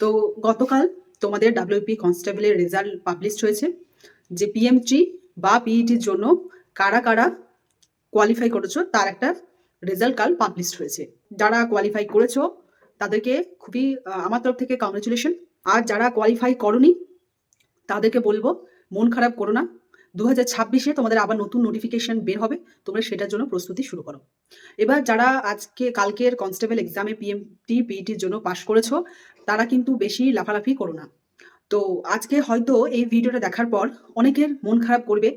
তো গতকাল তোমাদের ডাব্লিউপি কনস্টেবলের রেজাল্ট পাবলিশড হয়েছে, যে পিএমটি বা পিইটির জন্য কারা কারা কোয়ালিফাই করেছ, তার একটা রেজাল্ট কাল পাবলিশড হয়েছে। যারা কোয়ালিফাই করেছ, তাদেরকে খুবই আমার তরফ থেকে কংগ্রেচুলেশন আর যারা কোয়ালিফাই করনি, তাদেরকে বলব, মন খারাপ করো না। দু হাজার ছাব্বিশে তোমাদের আবার নতুন নোটিফিকেশন বের হবে, তোমরা সেটার জন্য প্রস্তুতি শুরু করো। এবার যারা আজকে কালকের কনস্টেবল এক্সামে পিএমটি পিইটির জন্য পাশ করেছ, তারা কিন্তু বেশি লাফালাফি করো না। তো আজকে হয়তো এই ভিডিওটা দেখার পর অনেকের মন খারাপ করবে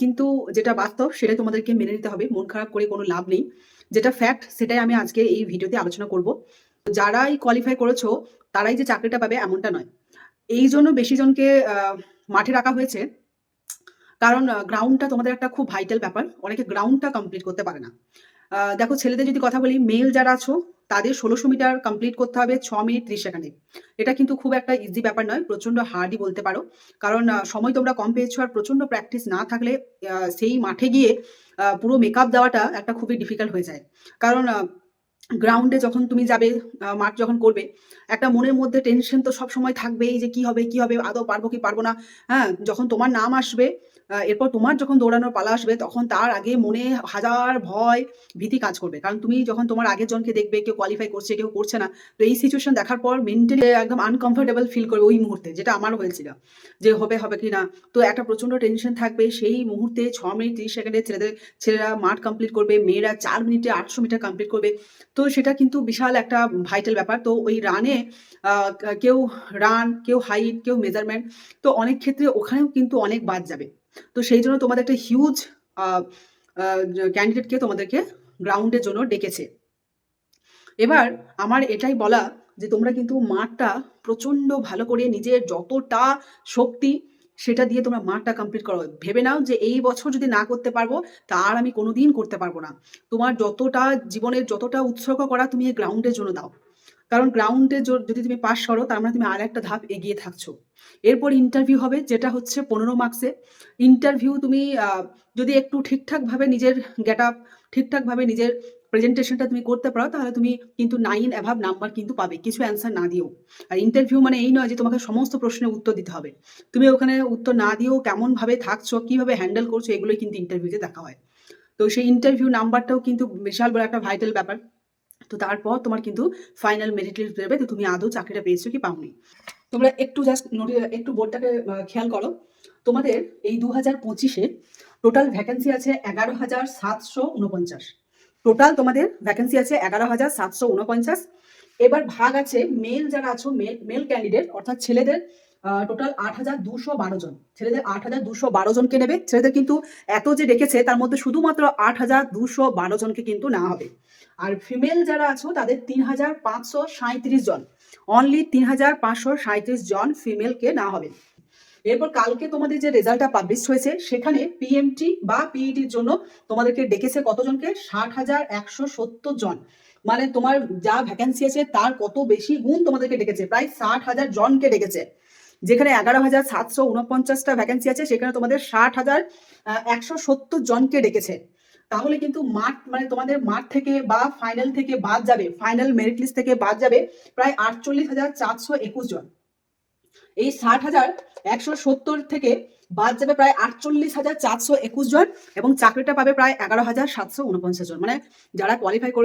কিন্তু যেটা বাস্তব সেটাই তোমাদেরকে মেনে নিতে হবে, মন খারাপ করে কোনো লাভ নেই। যেটা ফ্যাক্ট সেটাই আমি আজকে এই ভিডিওতে আলোচনা করব। যারাই কোয়ালিফাই করেছ, তারাই যে চাকরিটা পাবে এমনটা নয়। এই জন্য বেশি জনকে মাঠে রাখা হয়েছে। কারণ গ্রাউন্ডটা তোমাদের একটা খুব ভাইটাল ব্যাপার। অনেকে গ্রাউন্ডটা কমপ্লিট করতে পারে না। দেখো, ছেলেদের যদি কথা বলি মেল যারা আছো, তাদের ষোলোশো মিটার কমপ্লিট করতে হবে ছ মিনিট ত্রিশ সেকেন্ডে। এটা কিন্তু খুব একটা ইজি ব্যাপার নয় প্রচণ্ড হার্ডই বলতে পারো। কারণ সময় তোমরা কম পেয়েছ আর প্রচণ্ড প্র্যাকটিস না থাকলে সেই মাঠে গিয়ে পুরো মেকআপ দেওয়াটা একটা খুবই ডিফিকাল্ট হয়ে যায়। কারণ গ্রাউন্ডে যখন তুমি যাবে মাঠ যখন করবে, একটা মনের মধ্যে টেনশন তো সব সময় থাকবেই যে কি হবে কি হবে, আদৌ পারব কি পারব না। হ্যাঁ যখন তোমার নাম আসবে এরপর তোমার যখন দৌড়ানোর পালা আসবে, তখন তার আগে মনে হাজার ভয়, ভীতি কাজ করবে। কারণ তুমি যখন তোমার আগের জনকে দেখবে, কেউ কোয়ালিফাই করছে, কেউ করছে না, তো এই সিচুয়েশন দেখার পর মেন্টালি একদম আনকমফোর্টেবল ফিল করবে ওই মুহূর্তে, যেটা আমারও হয়েছিল, যে হবে হবে কি না। তো একটা প্রচণ্ড টেনশন থাকবে, সেই মুহূর্তে ছ মিনিট, তিরিশ সেকেন্ডে ছেলেদের, ছেলেরা মাঠ কমপ্লিট করবে, মেয়েরা চার মিনিটে আটশো মিটার কমপ্লিট করবে। তো সেটা কিন্তু বিশাল একটা ভাইটাল ব্যাপার। তো ওই রানে কেউ রান কেউ হাইট কেউ মেজারমেন্ট তো অনেক ক্ষেত্রে ওখানেও কিন্তু অনেক বাদ যাবে। তো সেই জন্য তোমাদের একটা হিউজ ক্যান্ডিডেটকে তোমাদেরকে গ্রাউন্ডের জন্য ডেকেছে। এবার আমার এটাই বলা যে তোমরা কিন্তু মাঠটা প্রচণ্ড ভালো করে নিজের যতটা শক্তি সেটা দিয়ে তোমরা মাঠটা কমপ্লিট করো। ভেবে নাও যে এই বছর যদি না করতে পারব, তার আমি কোনোদিন করতে পারব না। তোমার যতটা জীবনের যতটা উৎসর্গ করা তুমি এই গ্রাউন্ডের জন্য দাও। কারণ গ্রাউন্ডে যদি তুমি পাস করো, তার মানে তুমি আর একটা ধাপ এগিয়ে থাকছো। এরপর ইন্টারভিউ হবে, যেটা হচ্ছে পনেরো মার্কসে ইন্টারভিউ তুমি যদি একটু ঠিকঠাকভাবে নিজের গেট আপ ঠিকঠাকভাবে নিজের প্রেজেন্টেশনটা তুমি করতে পারো, তাহলে তুমি কিন্তু নাইন অ্যাভাব নাম্বার কিন্তু পাবে। কিছু অ্যান্সার না দিও আর ইন্টারভিউ মানে এই নয় যে তোমাকে সমস্ত প্রশ্নের উত্তর দিতে হবে। তুমি ওখানে উত্তর না দিয়েও কেমনভাবে থাকছো, কীভাবে হ্যান্ডেল করছ, এগুলোই কিন্তু ইন্টারভিউতে দেখা হয়। তো সেই ইন্টারভিউ নাম্বারটাও কিন্তু বিশাল বড় একটা ভাইটাল ব্যাপার। তো তারপর তোমার কিন্তু ফাইনাল মেরিট লিস্ট বেরোবে। তো তুমি আদৌ চাকরিটা পেয়েছ কি পাওনি? তোমরা একটু জাস্ট নোটি একটু বোর্ডটাকে খেয়াল করো। তোমাদের এই দু হাজার পঁচিশে টোটাল ভ্যাকেন্সি আছে এগারো হাজার সাতশো উনপঞ্চাশ। টোটাল তোমাদের ভ্যাকেন্সি আছে এগারো হাজার সাতশো উনপঞ্চাশ। এবার ভাগ আছে মেল যারা আছো মেল মেল ক্যান্ডিডেট অর্থাৎ ছেলেদের টোটাল আট হাজার দুশো বারো জন। ছেলেদের আট হাজার দুশো বারো জনকে নেবে। ছেলেদের কিন্তু এত যে ডেকেছে, তার মধ্যে শুধুমাত্র আট হাজার দুশো বারো জনকে কিন্তু নেওয়া হবে। আর ফিমেল যারা আছো, তাদের তিন হাজার পাঁচশো সাঁত্রিশ জন। অনলি তিন হাজার পাঁচশো সাঁত্রিশ জন ফিমেলকে নেওয়া হবে। এরপর কালকে তোমাদের যে রেজাল্টটা পাবলিশ হয়েছে, সেখানে পিএমটি বা পিইটির জন্য তোমাদেরকে ডেকেছে কতজনকে? ষাট হাজার একশো সত্তর জন। মানে তোমার যা ভ্যাকেন্সি আছে, তার কত বেশি গুণ তোমাদেরকে ডেকেছে? প্রায় ষাট হাজার জনকে ডেকেছে। যেখানে এগারো হাজার সাতশো উনপঞ্চাশটা ভ্যাকেন্সি আছে, সেখানে তোমাদের ষাট হাজার একশো সত্তর জনকে ডেকেছে। তাহলে কিন্তু মাঠ মানে তোমাদের মাঠ থেকে বা ফাইনাল থেকে বাদ যাবে ফাইনাল মেরিট লিস্ট থেকে বাদ যাবে প্রায় আটচল্লিশ হাজার চারশো একুশ জন। এই ষাট হাজার একশো সত্তর থেকে বাদ যাবে প্রায় আটচল্লিশ হাজার চারশো একুশ জন এবং চাকরিটা পাবে প্রায় এগারো হাজার সাতশো উনপঞ্চাশ জন। মানে যারা কোয়ালিফাই করেছে